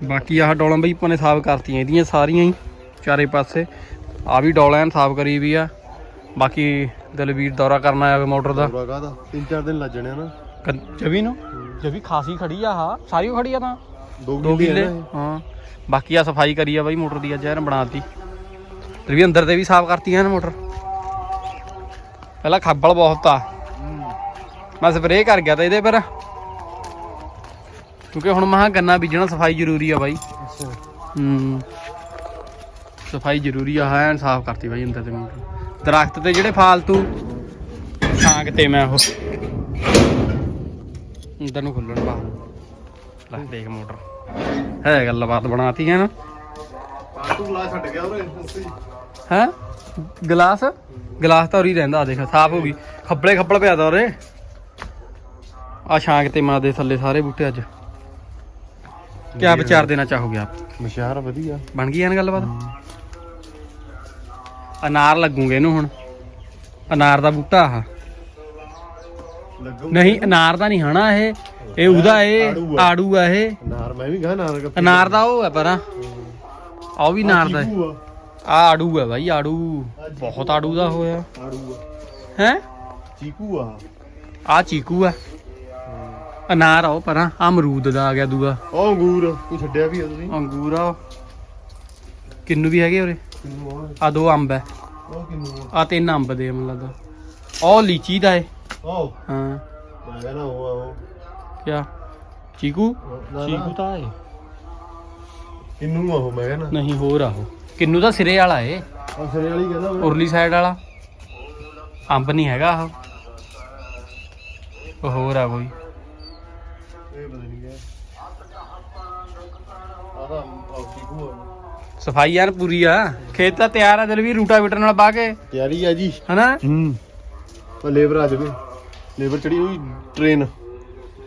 ਬਾਕੀ ਆਹ ਡੋਲਾਂ ਬਈ ਆਪਾਂ ਨੇ ਸਾਫ਼ ਕਰਤੀਆਂ ਇਹਦੀਆਂ ਸਾਰੀਆਂ ਹੀ। ਚਾਰੇ ਪਾਸੇ। ਆ ਵੀ ਡੋਲਾਂ ਐਨ ਸਾਫ਼ ਕਰੀ ਵੀ ਆ। ਬਾਕੀ ਦਲਵੀਰ ਦੌਰਾ ਕਰਨਾ ਆਇਆ ਮੋਟਰ ਦਾ। ਪੂਰਾ ਕਾਹਦਾ? ਤਿੰਨ ਚਾਰ ਦਿਨ ਲੱਗ ਜਾਣੇ ਆ ਨਾ। ਕ- ਜਵੀ ਨੂੰ? ਜਵੀ ਖਾਸੀ ਖੜੀ ਆ ਆਹ। ਸਾਰੀ ਓ ਖੜੀ ਆ ਤਾਂ। ਦੋ 2 ਕਿੱਲੇ। ਹਾਂ। ਬਾਕੀ ਆ ਸਫ਼ਾਈ ਕਰੀ ਆ ਬਾਈ ਮੋਟਰ ਦੀ ਅੱਜ ਯਾਰ ਬਣਾਤੀ ਤੇ ਵੀ ਅੰਦਰ ਤੇ ਵੀ ਸਾਫ਼ ਕਰਤੀਆਂ ਨੇ ਮੋਟਰ। ਪਹਿਲਾਂ ਖੱਬਲ ਬਹੁਤ ਆ। ਮੈਂ ਸਪਰੇਅ ਕਰ ਗਿਆ ਤਾਂ ਇਹਦੇ ਪਰ। ਕਿਉਂਕਿ ਹੁਣ ਮਹਾ ਗੰਨਾ ਬੀਜਣਾ ਸਫ਼ਾਈ ਜ਼ਰੂਰੀ ਆ ਬਾਈ। ਅੱਛਾ। ਹੂੰ। ਸਫ਼ਾਈ ਜ਼ਰੂਰੀ ਆ ਹੈ ਸਾਫ਼ ਕਰਤੀ ਬਾਈ ਅੰਦਰ ਤੇ ਦਰਖਤ ਤੇ ਜਿਹੜੇ ਫਾਲਤੂ ਛਾਂਗ ਤੇ ਮੈਂ ਉਹ ਅੰਦਰ ਨੂੰ ਖੁੱਲਣ ਪਾ। ਲੈ ਦੇਖ ਮੋਟਰ। ਹੈ ਗੱਲਬਾਤ ਬਣਾਤੀ ਹੈ ਨਾ? ਤੂੰ ਲਾ ਛੱਡ ਗਿਆ ਉਹਨੇ ਉੱਥੇ ਹੀ। ਗਲਾਸ? ਗਲਾਸ ਤਾਂ ਉਰੀ ਰਹਿੰਦਾ ਦੇਖ ਸਾਫ਼ ਹੋ ਗਈ। ਖੱਬਲੇ ਖੱਬਲ ਪਿਆ ਤਾ ਉਰੇ। ਆ ਛਾਂਗ ਤੇ ਮਾਂ ਦੇ ਥੱਲੇ ਸਾਰੇ ਬੂਟੇ ਅੱਜ। ਕਿਆ ਵਿਚਾਰ ਦੇਣਾ ਚਾਹੋਗੇ ਆਪ? ਮਸ਼ਾਰ ਵਧੀਆ। ਬਣ ਗਈ ਐਨ ਗੱਲਬਾਤ ਅਨਾਰ ਲੱਗੂਗੇ ਇਹਨੂੰ ਹੁਣ। ਅਨਾਰ ਦਾ ਬੂਟਾ ਆ ਲੱਗੂ ਨਹੀਂ ਅਨਾਰ ਦਾ ਨਹੀਂ ਹਨਾ ਇਹ। ਇਹ ਉਹਦਾ ਇਹ ਆੜੂ ਆ। ਆੜੂ ਇਹ। ਨਾਰ ਮੈਂ ਵੀ ਗਾ ਨਾਰ ਕੱਪੀ ਅਨਾਰ ਦਾ ਉਹ ਹੈ ਪਰਾਂ। ਆ ਉਹ ਵੀ ਅਨਾਰ ਦਾ ਚੀਕੂ ਆ। ਆ। ਆੜੂ ਹੈ ਬਾਈ ਆੜੂ। ਬਹੁਤ ਆੜੂ ਦਾ ਹੋਇਆ। ਆੜੂ ਆ। ਹੈ? ਚੀਕੂ ਆ। ਆ ਚੀਕੂ ਆ। ਅਨਾਰ ਆ ਉਹ ਪਰਾਂ। ਆ ਅਮਰੂਦ ਦਾ ਆ ਗਿਆ ਦੂਆ। ਉਹ ਅੰਗੂਰ ਕੋਈ ਛੱਡਿਆ ਵੀ ਆ ਤੁਸੀਂ? ਅੰਗੂਰ ਆ ਉਹ। ਕਿੰਨੂ ਵੀ ਹੈਗੇ ਉਰੇ? ਆ? ਦੋ ਅੰਬ ਹੈ। ਆ ਉਹ ਕਿੰਨੂ ਆ? ਤਿੰਨ ਅੰਬ ਦੇ ਮੈਨੂੰ ਲੱਗਦਾ। ਉਹ ਲੀਚੀ ਦਾ ਉਹ ਹਾਂ। ਮੈਂ ਕਹਿੰਦਾ ਉਹ ਆ ਉਹ। ਕਿਆ? ਚੀਕੂ? ਨਾ, ਚੀਕੂ ਨਾ ਤਾਂ ਏ। ਕਿੰਨੂ ਆ ਉਹ ਮੈਂ ਕਹਿੰਦਾ ਨਹੀਂ ਹੋਰ ਆ ਉਹ। ਕਿੰਨੂ ਦਾ ਸਿਰੇ ਵਾਲਾ ਏ। ਉਹ ਸਿਰੇ ਵਾਲੀ ਕਹਿੰਦਾ ਮੈਂ। ਉਰਲੀ ਸਾਈਡ ਵਾਲਾ। ਅੰਬ ਨਹੀਂ ਹੈਗਾ ਉਹ ਉਹ ਹੋਰ ਆ ਕੋਈ। ਇਹ ਪਤਾ ਨਹੀਂ ਗਿਆ ਆ ਤਾਂ ਆ ਚੀਕੂ ਆ। ਸਫ਼ਾਈ ਪੂਰੀ ਆ। ਖੇਤ ਤਾਂ ਤਿਆਰ ਆ ਦਿਲ ਵੀ ਰੂਟਾਵੀਟਰ ਨਾਲ ਪਾ ਕੇ। ਤਿਆਰੀ ਆ ਜੀ। ਹਨਾ? ਹੂੰ। ਉਹ ਲੇਬਰ ਆ ਜਾਵੇ। ਲੇਬਰ ਚੜੀ ਹੋਈ ਟ੍ਰੇਨ।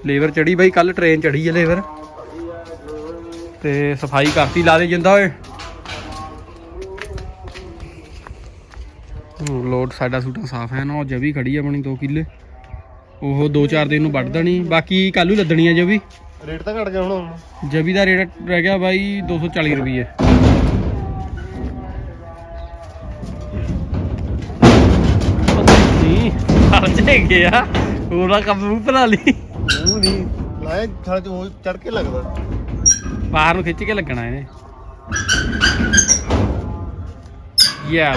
ਲੇਬਰ ਚੜੀ ਬਾਈ ਕੱਲ ਟ੍ਰੇਨ ਚੜੀ ਆ ਲੇਬਰ। ਤੇ ਸਫ਼ਾਈ ਕਰਤੀ ਲਾ ਦੇ ਜਿੰਦਾ ਓਏ। ਲੋਡ ਸਾਡਾ ਸੂਟਾਂ ਸਾਫ਼ ਹੈ ਨਾ ਉਹ ਜਵੀ ਖੜੀ ਆ ਆਪਣੀ 2 ਕਿੱਲੇ। ਉਹ 2-4 ਦਿਨ ਨੂੰ ਵੱਢ ਦੇਣੀ ਬਾਕੀ ਕੱਲੂ ਲੱਦਣੀ ਆ ਜਵੀ। ਰੇਟ ਤਾਂ ਘਟ ਗਿਆ ਹੁਣ। ਜਵੀ ਦਾ ਰੇਟ ਰਹਿ ਗਿਆ ਬਾਈ 240 ਰੁਪਏ ਨਹੀਂ ਅਰਜੇ ਗਿਆ। ਪੂਰਾ ਕੰਮ ਮੂੰਹ ਬਣਾ ਲਈ। ਉਹ ਨਹੀਂ ਲਾਇਆ ਥਾਲੇ ਚ ਉਹ ਚੜ ਕੇ ਲੱਗਦਾ। ਬਾਹਰ ਨੂੰ ਖਿੱਚ ਕੇ ਲੱਗਣਾ ਇਹਨੇ। ਯਾਰ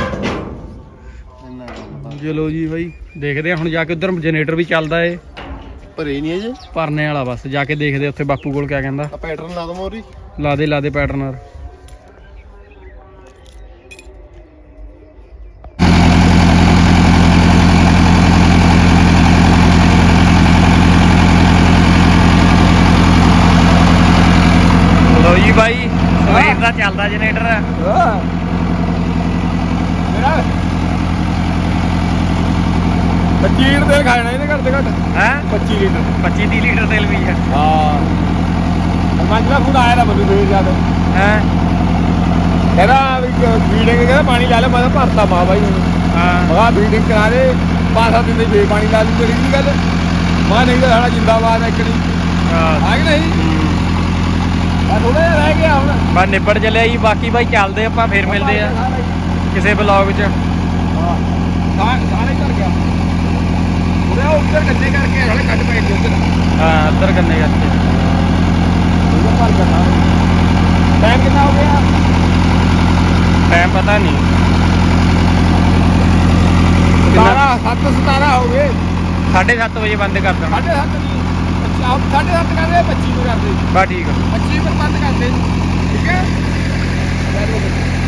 ਇੰਨਾ ਕੰਮ ਚਲੋ ਜੀ ਬਾਈ ਦੇਖਦੇ ਆ ਹੁਣ ਜਾ ਕੇ ਉਧਰ ਜਨਰੇਟਰ ਵੀ ਚੱਲਦਾ ਏ। ਭਰੇ ਨਹੀਂ ਅਜੇ ਭਰਨੇ ਵਾਲਾ ਬਸ ਜਾ ਕੇ ਦੇਖਦੇ ਆ ਉੱਥੇ ਬਾਪੂ ਕੋਲ ਕਿਆ ਕਹਿੰਦਾ। ਆ ਪੈਟਰਨ ਲਾ ਦਵਾਂ ਉਹਦੀ ਲਾ ਦੇ ਲਾ ਦੇ ਪੈਟਰਨਰ ਲੋ ਜੀ ਬਾਈ ਸਵੇਰ ਦਾ ਚੱਲਦਾ ਜਨਰੇਟਰ। ਮੇਰਾ ਪੱਚੀ ਤੇਲ ਖਾਣਾ ਇਹਨੇ ਘੱਟ ਤੇ ਘੱਟ। ਹੈ? 25 ਲੀਟਰ। 25 30 ਲੀਟਰ ਤੇਲ ਵੀ ਹੈ ਹਾਂ। ਪੰਜ ਦਾ ਫੋਨ ਆਇਆ ਨਾ ਮੈਨੂੰ ਫੇਰ ਜਦ ਹੈ? ਕਹਿੰਦਾ ਵੀ ਫੀਡਿੰਗ ਕਹਿੰਦਾ ਪਾਣੀ ਲਾ ਲੈ ਮੈਂ ਭਰਤਾ ਮਾ ਬਾਈ ਹਾਂ। ਮਗਾ ਫੀਡਿੰਗ ਕਰਾ ਦੇ ਪੰਜ ਸੱਤ ਦਿਨ ਦੇ ਫੇਰ ਪਾਣੀ ਲਾ ਲਈ ਤੇਰੀ ਗੱਲ। ਮਾ ਨਹੀਂ ਤਾਂ ਸਾਡਾ ਜਿੰਦਾਬਾਦ ਹੈ ਇੱਕੜੀ ਹਾਂ। ਆ ਕਿ ਨਹੀਂ ਆ ਥੋੜਾ ਜਿਹਾ ਰਹਿ ਗਿਆ ਹੁਣ ਬਸ ਨਿਬੜ ਚੱਲਿਆ ਜੀ ਬਾਕੀ ਬਾਈ ਚੱਲਦੇ ਆਪਾਂ ਫੇਰ ਮਿਲਦੇ ਆ। ਕਿਸੇ ਬਲੌਗ 'ਚ। ਸਾਰੇ ਕਰ ਗਿਆ। ਉਹ ਉੱਧਰ ਗੱਡੇ ਕਰਕੇ ਹਲੇ ਕੱਟ ਪੈ ਗਈ ਉੱਧਰ। ਹਾਂ ਅੰਦਰ ਕੰਨੇ ਕਰਕੇ। ਉਹਦਾ ਭਰ ਗਿਆ ਟਾਈਮ ਕਿੰਨਾ ਹੋ ਗਿਆ? ਟਾਈਮ ਪਤਾ ਨਹੀਂ 17 7 17 ਹੋ ਗਏ। 7:30 ਵਜੇ ਬੰਦ ਕਰ ਦੇਣਾ। ਸਾਢੇ ਸੱਤ ਨਹੀਂ ਅੱਛਾ ਸਾਢੇ ਸੱਤ ਕਰਦੇ 25 ਨੂੰ ਕਰਦੇ। ਬਾ ਠੀਕ ਆ। 25 ਪਰ ਬੰਦ ਕਰਦੇ Gel. Gel bakalım.